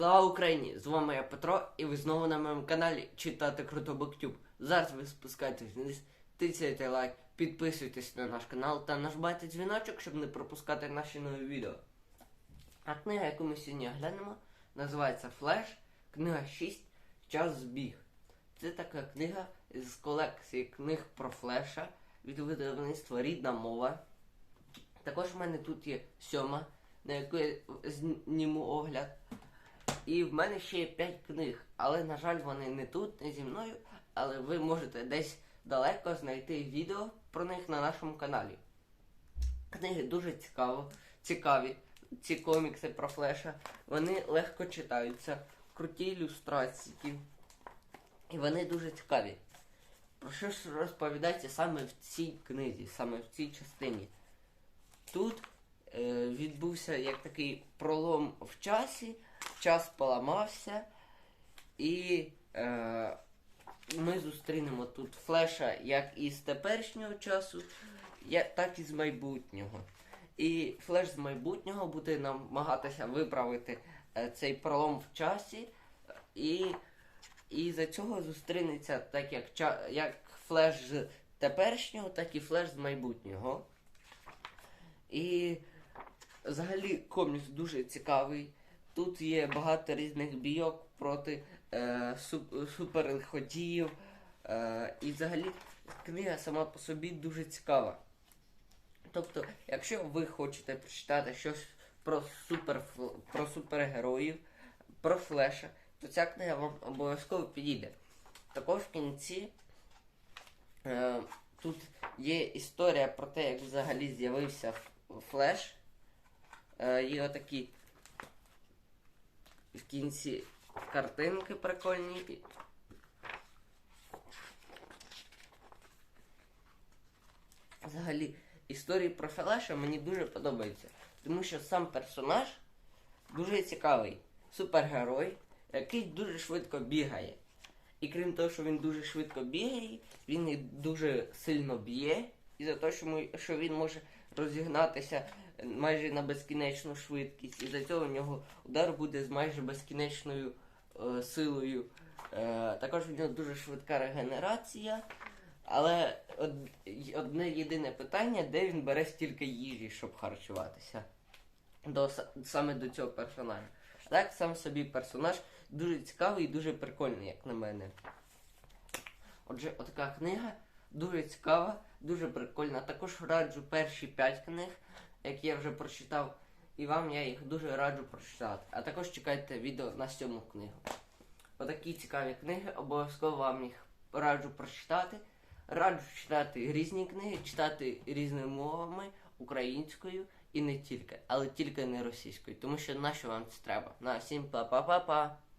Слава Україні! З вами я Петро, і ви знову на моєму каналі Читати Круто Буктюб. Зараз ви спускаєтесь вниз, тицяйте лайк, підписуйтесь на наш канал та нажимайте дзвіночок, щоб не пропускати наші нові відео. А книга, яку ми сьогодні глянемо, називається Флеш, книга 6 Час збіг. Це така книга з колекції книг про флеша від видавництва Рідна мова. Також в мене тут є сьома, на яку я зніму огляд. І в мене ще є 5 книг, але, на жаль, вони не тут, не зі мною, але ви можете десь далеко знайти відео про них на нашому каналі. Книги дуже цікаво, цікаві, ці комікси про флеша. Вони легко читаються, круті ілюстрації. І вони дуже цікаві. Про що ж розповідається саме в цій книзі, саме в цій частині? Тут е, відбувся як такий пролом в часі, час поламався, і е, ми зустрінемо тут флеша як із теперішнього часу, як, так і з майбутнього. І флеш з майбутнього буде намагатися виправити е, цей пролом в часі, і, і за цього зустрінеться так як, як флеш з теперішнього, так і флеш з майбутнього. І взагалі комікс дуже цікавий. Тут є багато різних бійок проти е, суп, суперлиходіїв. Е, і взагалі книга сама по собі дуже цікава. Тобто, якщо ви хочете прочитати щось про, супер, про супергероїв, про флеша, то ця книга вам обов'язково підійде. Також в кінці е, тут є історія про те, як взагалі з'явився флеш. Е, є отакі в кінці картинки прикольні. Взагалі, історії про Флеша мені дуже подобаються. Тому що сам персонаж дуже цікавий. Супергерой, який дуже швидко бігає. І крім того, що він дуже швидко бігає, він дуже сильно б'є. І за те, що він може розігнатися майже на безкінечну швидкість. І за цього в нього удар буде з майже безкінечною е, силою. Е, також в нього дуже швидка регенерація. Але од- одне єдине питання, де він бере стільки їжі, щоб харчуватися. До, саме до цього персонажа. Так, сам собі персонаж дуже цікавий і дуже прикольний, як на мене. Отже, отака книга дуже цікава, дуже прикольна. Також раджу перші 5 книг, які я вже прочитав, і вам я їх дуже раджу прочитати. А також чекайте відео на сьому книгу. Отакі цікаві книги, обов'язково вам їх раджу прочитати. Раджу читати різні книги, читати різними мовами, українською і не тільки, але тільки не російською, тому що на що вам це треба? На всім па-па-па-па!